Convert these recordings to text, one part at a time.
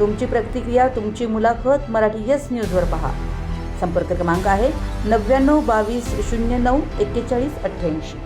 तुमची प्रतिक्रिया तुमची मुलाखत मराठी येस न्यूजवर पहा. संपर्क क्रमांक आहे नव्याण्णव बावीस शून्य नऊ एक्केचाळीस अठ्ठ्याऐंशी.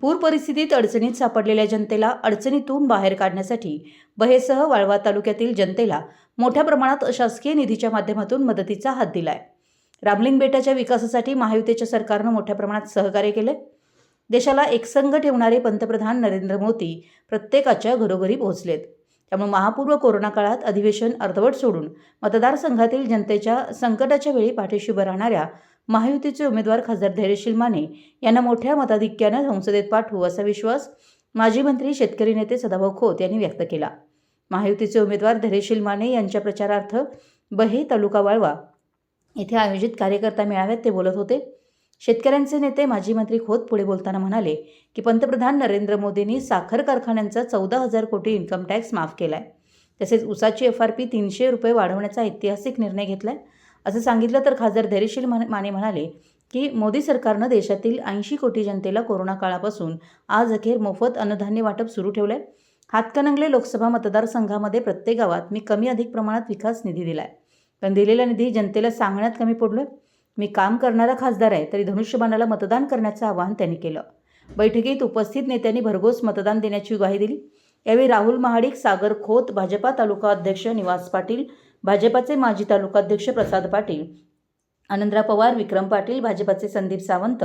पूर परिस्थितीत अडचणीत सापडलेल्या जनतेला अडचणीतून बाहेर काढण्यासाठी बहेसह वाळवा तालुक्यातील जनतेला मोठ्या प्रमाणात शासकीय निधीच्या माध्यमातून मदतीचा हात दिलाय. रामलिंग बेटाच्या विकासासाठी महायुतीच्या सरकारनं मोठ्या प्रमाणात सहकार्य केले देशाला एकसंघ ठेवणारे पंतप्रधान नरेंद्र मोदी प्रत्येकाच्या घरोघरी पोहोचलेत. त्यामुळे महापूर्व कोरोना काळात अधिवेशन अर्धवट सोडून मतदारसंघातील जनतेच्या संकटाच्या वेळी पाठीशी उभं राहणाऱ्या महायुतीचे उमेदवार खासदार धैर्यशील माने यांना मोठ्या मताधिक्यानं संसदेत पाठवू असा विश्वास माजी मंत्री शेतकरी नेते सदाभाऊ खोत यांनी व्यक्त केला. महायुतीचे उमेदवार धैर्यशील माने यांच्या प्रचारार्थ बहे तालुका वाळवा येथे आयोजित कार्यकर्ता मेळाव्यात ते बोलत होते. शेतकऱ्यांचे नेते माजी मंत्री खोत पुढे बोलताना म्हणाले की पंतप्रधान नरेंद्र मोदींनी साखर कारखान्यांचा चौदा हजार कोटी इन्कम टॅक्स माफ केला आहे तसेच उसाची एफ आर पी तीनशे रुपये वाढवण्याचा ऐतिहासिक निर्णय घेतला आहे असं सांगितलं तर खासदार धैर्यशील मान- माने म्हणाले की मोदी सरकारनं देशातील ऐंशी कोटी जनतेला कोरोना काळापासून आज अखेर मोफत अन्नधान्य वाटप सुरू ठेवलं आहे हातकणंगले लोकसभा मतदारसंघामध्ये प्रत्येक गावात मी कमी अधिक प्रमाणात विकास निधी दिला आहे पण दिलेला निधी जनतेला सांगण्यात कमी पडलो आहे मी काम करणारा खासदार आहे तरी धनुष्यबाणाला मतदान करण्याचं आवाहन त्यांनी केलं. बैठकीत उपस्थित नेत्यांनी भरघोस मतदान देण्याची ग्वाही दिली. यावेळी राहुल महाडिक सागर खोत भाजपा तालुका अध्यक्ष निवास पाटील भाजपाचे माजी तालुकाध्यक्ष प्रसाद पाटील आनंदराव पवार विक्रम पाटील भाजपाचे संदीप सावंत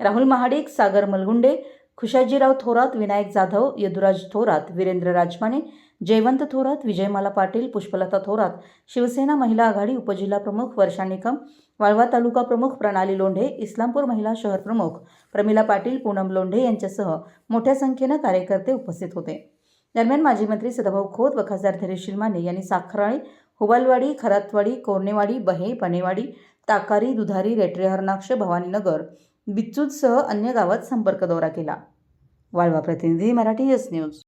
राहुल महाडिक सागर मलगुंडे खुशाजीराव थोरात विनायक जाधव यदुराज थोरात वीरेंद्र राजमाने जयवंत थोरात विजयमाला पाटील पुष्पलता थोरात शिवसेना महिला आघाडी उपजिल्हा प्रमुख वर्षा निकम वाळवा तालुका प्रमुख प्रणाली लोंढे इस्लामपूर महिला शहर प्रमुख प्रमिला पाटील पूनम लोंढे यांच्यासह मोठ्या संख्येनं कार्यकर्ते उपस्थित होते. दरम्यान माजी मंत्री सदाभाऊ खोत व खासदार धैर्यशील माने यांनी साखराळी हुबालवाडी खरातवाडी कोर्णेवाडी बहे पनेवाडी ताकारी दुधारी रेटरे हरणाक्ष भवानीनगर बिच्चूदसह अन्य गावात संपर्क दौरा केला. वाळवा प्रतिनिधी मराठी यस न्यूज